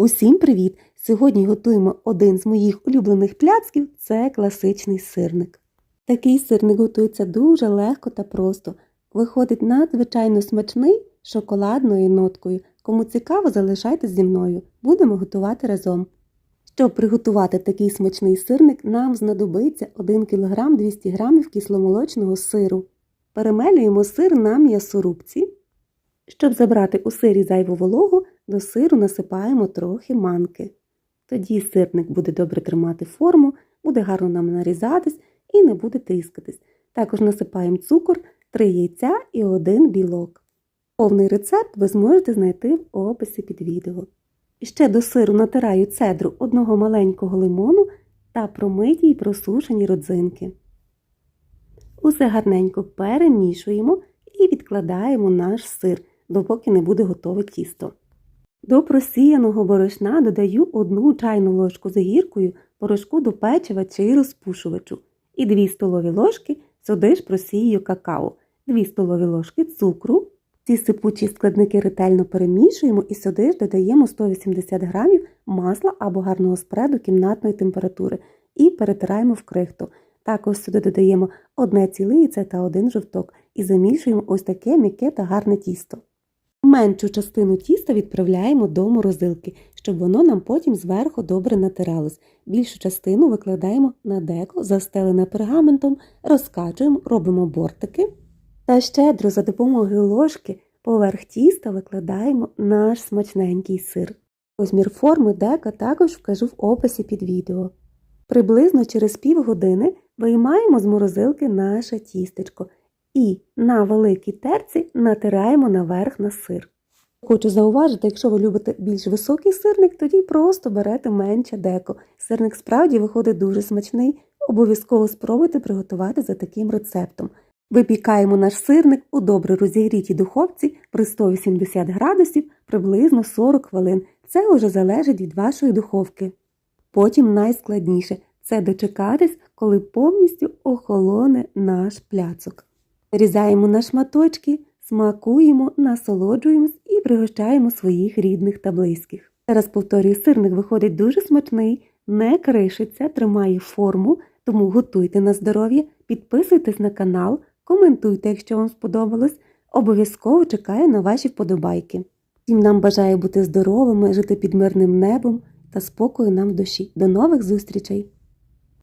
Усім привіт! Сьогодні готуємо один з моїх улюблених пляцків це класичний сирник. Такий сирник готується дуже легко та просто. Виходить надзвичайно смачний шоколадною ноткою. Кому цікаво, залишайтесь зі мною. Будемо готувати разом. Щоб приготувати такий смачний сирник, нам знадобиться 1 кг 200 г кисломолочного сиру. Перемелюємо сир на м'ясорубці. Щоб забрати у сирі зайву вологу, до сиру насипаємо трохи манки. Тоді сирник буде добре тримати форму, буде гарно нам нарізатись і не буде тріскатись. Також насипаємо цукор, 3 яйця і 1 білок. Повний рецепт ви зможете знайти в описі під відео. Ще до сиру натираю цедру одного маленького лимону та промиті й просушені родзинки. Усе гарненько перемішуємо і відкладаємо наш сир, допоки не буде готове тісто. До просіяного борошна додаю 1 чайну ложку з гіркою порошку до печива чи розпушувачу і 2 столові ложки сюди ж просію какао, 2 столові ложки цукру. Ці сипучі складники ретельно перемішуємо і сюди ж додаємо 180 г масла або гарного спреду кімнатної температури і перетираємо в крихту. Також сюди додаємо одне ціле яйце та один жовток і замішуємо ось таке м'яке та гарне тісто. Меншу частину тіста відправляємо до морозилки, щоб воно нам потім зверху добре натиралось. Більшу частину викладаємо на деко, застелене пергаментом, розкачуємо, робимо бортики. Та щедро за допомогою ложки поверх тіста викладаємо наш смачненький сир. Розмір форми дека також вкажу в описі під відео. Приблизно через півгодини виймаємо з морозилки наше тістечко і на великій терці натираємо наверх на сир. Хочу зауважити, якщо ви любите більш високий сирник, тоді просто берете менше деко. Сирник справді виходить дуже смачний, обов'язково спробуйте приготувати за таким рецептом. Випікаємо наш сирник у добре розігрітій духовці при 180 градусів приблизно 40 хвилин. Це вже залежить від вашої духовки. Потім найскладніше це дочекатись, коли повністю охолоне наш пляцок. Різаємо на шматочки, смакуємо, насолоджуємось і пригощаємо своїх рідних та близьких. Зараз повторюю, сирник виходить дуже смачний, не кришиться, тримає форму, тому готуйте на здоров'я, підписуйтесь на канал, коментуйте, якщо вам сподобалось. Обов'язково чекаю на ваші вподобайки. Всім нам бажаю бути здоровими, жити під мирним небом та спокою нам в душі. До нових зустрічей!